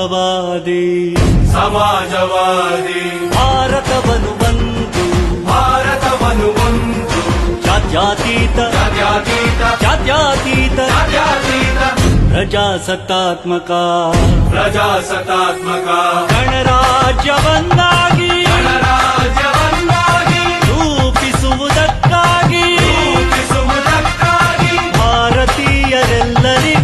ಸಮಾಜವಾದಿ. ಸಮಾಜವಾದಿ. ಭಾರತವನ್ನು ಬಂದು. ಭಾರತವನ್ನು ಬಂದು. ಜಾತ್ಯಾತೀತ. ಜಾತ್ಯಾತೀತ. ಜಾತ್ಯಾತೀತ. ಜಾತ್ಯಾತೀತ. ಪ್ರಜಾಸತ್ತಾತ್ಮಕ. ಪ್ರಜಾಸತ್ತಾತ್ಮಕ. ಗಣರಾಜ್ಯವನ್ನಾಗಿ. ಗಣರಾಜ್ಯವನ್ನಾಗಿ. ರೂಪಿಸುವುದಕ್ಕಾಗಿ. ರೂಪಿಸುವುದಕ್ಕಾಗಿ. ಭಾರತೀಯರೆಲ್ಲರಿಗೂ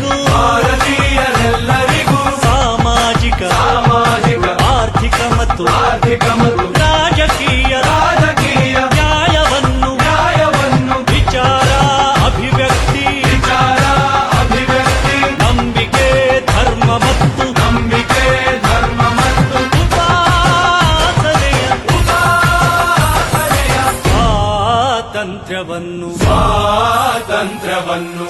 ರಾಜಕೀಯ ರಾಜಕೀಯ ನ್ಯಾಯವನ್ನು ನ್ಯಾಯವನ್ನು ವಿಚಾರ ಅಭಿವ್ಯಕ್ತಿ ವಿಚಾರ ಅಭಿವ್ಯಕ್ತಿ ನಂಬಿಕೆ ಧರ್ಮ ಮತ್ತು ನಂಬಿಕೆ ಧರ್ಮ ಮತ್ತು ಸ್ವಾತಂತ್ರ್ಯವನ್ನು ಸ್ವಾತಂತ್ರ್ಯವನ್ನು